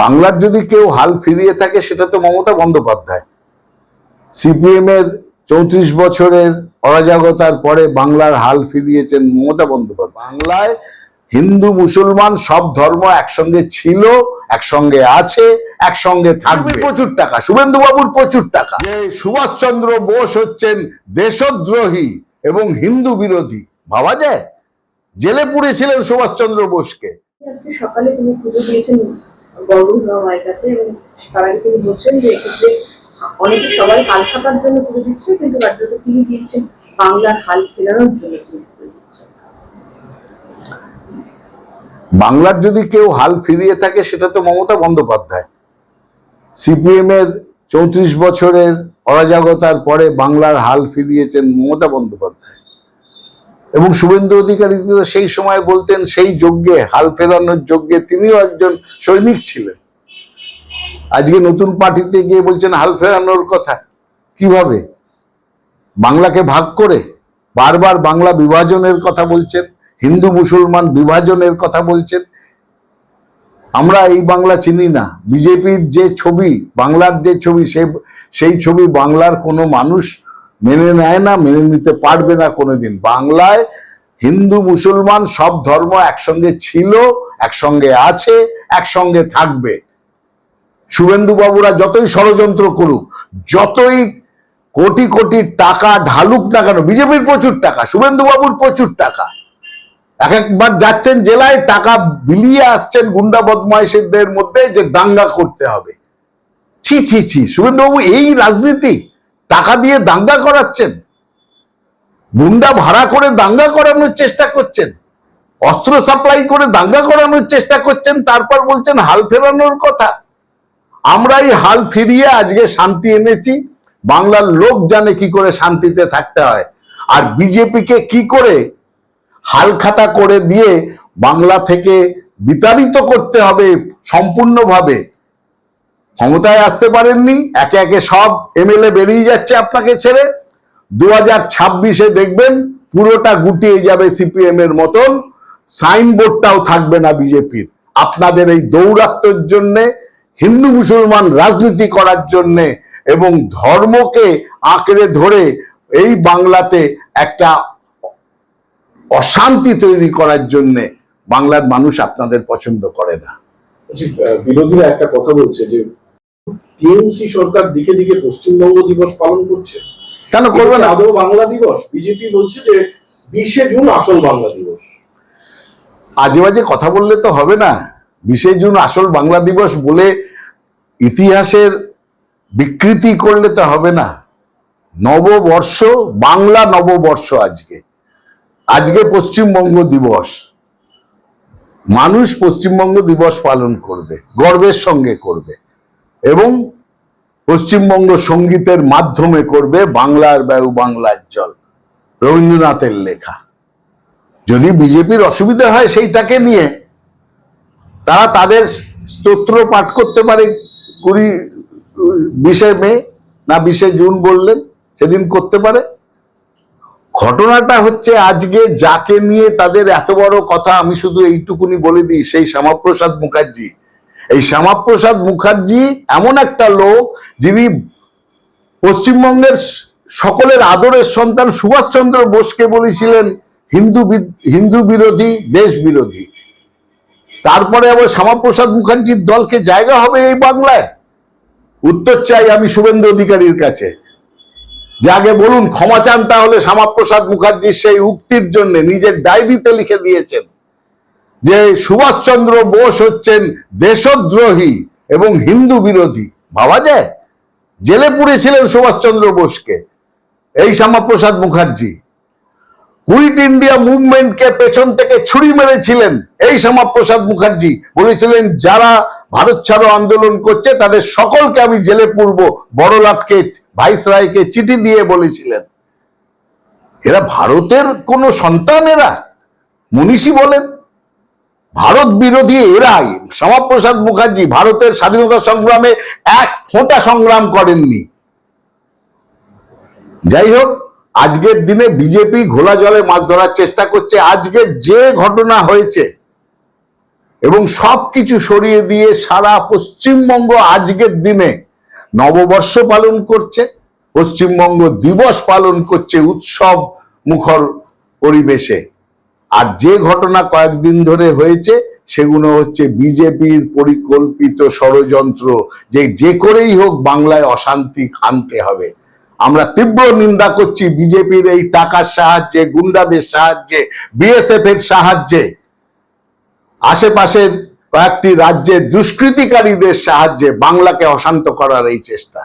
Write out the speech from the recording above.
বাংলার যদি কেউ হাল ফিরিয়ে থাকে সেটা তো মমতা বন্দ্যোপাধ্যায়। সিপিএম এর চৌত্রিশ বছরের অরাজকতার পরে বাংলার হাল ফিরিয়েছেন মমতা বন্দ্যোপাধ্যায়। বাংলায় হিন্দু মুসলমান সব ধর্ম একসঙ্গে ছিল একসঙ্গে আছে একসঙ্গে থাকবে। প্রচুর টাকা শুভেন্দু বাবুর প্রচুর টাকা। যে সুভাষচন্দ্র বোস হচ্ছেন দেশদ্রোহী এবং হিন্দু বিরোধী। ভাবা যায়? জেলে পুড়েছিলেন সুভাষচন্দ্র বোসকে। সকালে তিনি পুজো দিয়েছেন। মায়ের কাছে এবং তার তিনি বলছেন যে এক্ষেত্রে অনেকে সবাই হাল জন্য পুজো দিচ্ছে, কিন্তু তিনি দিয়েছেন বাংলার হাল ফেরানোর জন্য দিচ্ছেন। বাংলার যদি কেউ হাল ফিরিয়ে থাকে, সেটা তো মমতা বন্দ্যোপাধ্যায়। সিপিএম এর চৌত্রিশ বছরের অরাজকতার পরে বাংলার হাল ফিরিয়েছেন মমতা বন্দ্যোপাধ্যায়। এবং শুভেন্দু অধিকারী সেই সময় বলতেন, সেই যজ্ঞে, হাল ফেরানোর যজ্ঞে তিনিও একজন সৈনিক ছিলেন। আজকে নতুন পার্টিতে গিয়ে বলছেন, হাল ফেরানোর কথা। কীভাবে? বাংলাকে ভাগ করে বারবার বাংলা বিভাজনের কথা বলছেন, হিন্দু মুসলমান বিভাজনের কথা বলছেন। আমরা এই বাংলা চিনি না। বিজেপির যে ছবি, বাংলার যে ছবি, সে সেই ছবি বাংলার কোনো মানুষ মেনে নেয় না, মেনে নিতে পারবে না কোনোদিন। বাংলায় হিন্দু, মুসলমান সব ধর্ম একসঙ্গে ছিল, একসঙ্গে আছে, একসঙ্গে থাকবে। শুভেন্দু বাবুরা যতই ষড়যন্ত্র করুক, যতই কোটি কোটি টাকা ঢালুক না কেন, বিজেপির প্রচুর টাকা শুভেন্দু বাবুর প্রচুর টাকা। এক একবার যাচ্ছেন জেলায়, টাকা বিলিয়ে আসছেন গুন্ডা বদমাইশদের মধ্যে যে দাঙ্গা করতে হবে। ছি ছি ছি, শুভেন্দুবাবু, এই রাজনীতি টাকা দিয়ে দাঙ্গা করাচ্ছেন। গুন্ডা ভাড়া করে দাঙ্গা করানোর চেষ্টা করছেন। অস্ত্র সাপ্লাই করে দাঙ্গা করানোর চেষ্টা করছেন, তারপর বলছেন হাল ফেরানোর কথা। আমরা এই হাল ফিরিয়ে আজকে শান্তি এনেছি, বাংলার লোক জানে কি করে শান্তিতে থাকতে হয়। আর বিজেপিকে কি করে হালখাতা করে দিয়ে বাংলা থেকে বিতাড়িত করতে হবে সম্পূর্ণভাবে? ক্ষমতায় আসতে পারেননি, একে একে সব এমএলএ বেরিয়ে যাচ্ছে আপনাকে ছেড়ে। দু হাজার ছাব্বিশে দেখবেন পুরোটা গুটিয়ে যাবে সিপিএম এর মতন। সাইনবোর্ডটাও থাকবে না বিজেপির। আপনাদের এই দৌরাত্মের জন্যে, হিন্দু মুসলমান রাজনীতি করার জন্যে এবং ধর্মকে আঁকড়ে ধরে এই বাংলাতে একটা অশান্তি তৈরি করার জন্যে বাংলার মানুষ আপনাদের পছন্দ করে না। বিরোধীরা একটা কথা বলছে যে টিএমসি সরকার দিকে দিকে পশ্চিমবঙ্গ দিবস পালন করছে। কেন করবে না? আদৌ বাংলা দিবস? বিজেপি বলছে যে বিশে জুন আসল বাংলা দিবস। আজে বাজে কথা বললে তো হবে না। বিশে জুন আসল বাংলা দিবস বলে ইতিহাসের বিকৃতি করলে তো হবে না। নববর্ষ বাংলা নববর্ষ আজকে। আজকে পশ্চিমবঙ্গ দিবস। মানুষ পশ্চিমবঙ্গ দিবস পালন করবে গর্বের সঙ্গে করবে। এবং পশ্চিমবঙ্গ সঙ্গীতের মাধ্যমে করবে বাংলার বায়ু বাংলার জল। রবীন্দ্রনাথের লেখা। যদি বিজেপির অসুবিধা হয় সেইটাকে নিয়ে তারা তাদের স্তোত্র পাঠ করতে পারে কুড়ি, বিশে মে না বিশে জুন বললেন, সেদিন করতে পারে। ঘটনাটা হচ্ছে আজকে যাকে নিয়ে তাদের এত বড় কথা আমি শুধু এইটুকুনি বলে দিই, সেই শ্যামাপ্রসাদ মুখার্জি এই শ্যামাপ্রসাদ মুখার্জি এমন একটা লোক যিনি পশ্চিমবঙ্গের সকলের আদরের সন্তান সুভাষচন্দ্র বোসকে বলেছিলেন, হিন্দু হিন্দু বিরোধী, দেশ বিরোধী। তারপরে আবার শ্যামাপ্রসাদ মুখার্জির দলকে জায়গা হবে এই বাংলায়? উত্তর চাই আমি শুভেন্দু অধিকারীর কাছে। যে আগে বলুন, ক্ষমা চান তাহলে শ্যামাপ্রসাদ মুখার্জির সেই উক্তির জন্য নিজের ডায়েরিতে লিখে দিয়েছেন। যে সুভাষচন্দ্র বোস হচ্ছেন দেশদ্রোহী এবং হিন্দু বিরোধী। ভাবা যায়? জেলে পুড়েছিলেন সুভাষচন্দ্র বোসকে। এই শ্যামাপ্রসাদ মুখার্জি। কুইট ইন্ডিয়া মুভমেন্টকে পেছন থেকে ছুরি মেরেছিলেন এই শ্যামাপ্রসাদ মুখার্জি। বলেছিলেন, যারা ভারত ছাড়ো আন্দোলন করছে, তাদের সকলকে আমি জেলে পুরব। বড়লাটকে, ভাইস রায়কে চিঠি দিয়ে বলেছিলেন। এরা ভারতের কোনো সন্তান এরা মনীষী বলেন। ভারত বিরোধী এরাই শ্যামাপ্রসাদ মুখার্জি ভারতের স্বাধীনতা সংগ্রামে এক ফোঁটা সংগ্রাম করেননি। যাই হোক, আজকের দিনে বিজেপি ঘোলা জলে মাছ ধরার চেষ্টা করছে। আজকের যে ঘটনা হয়েছে এবং সব কিছু সরিয়ে দিয়ে সারা পশ্চিমবঙ্গ আজকের দিনে নববর্ষ পালন করছে, পশ্চিমবঙ্গ দিবস পালন করছে উৎসব মুখর পরিবেশে। আর যে ঘটনা কয়েকদিন ধরে হয়েছে, সেগুলো হচ্ছে বিজেপির পরিকল্পিত ষড়যন্ত্র, যে যে করেই হোক বাংলায় অশান্তি আনতে হবে। আমরা তীব্র নিন্দা করছি বিজেপির এই টাকার সাহায্যে, গুন্ডাদের সাহায্যে বিএসএফ এর সাহায্যে। আশেপাশের কয়েকটি রাজ্যে দুষ্কৃতিকারীদের সাহায্যে বাংলাকে অশান্ত করার এই চেষ্টা।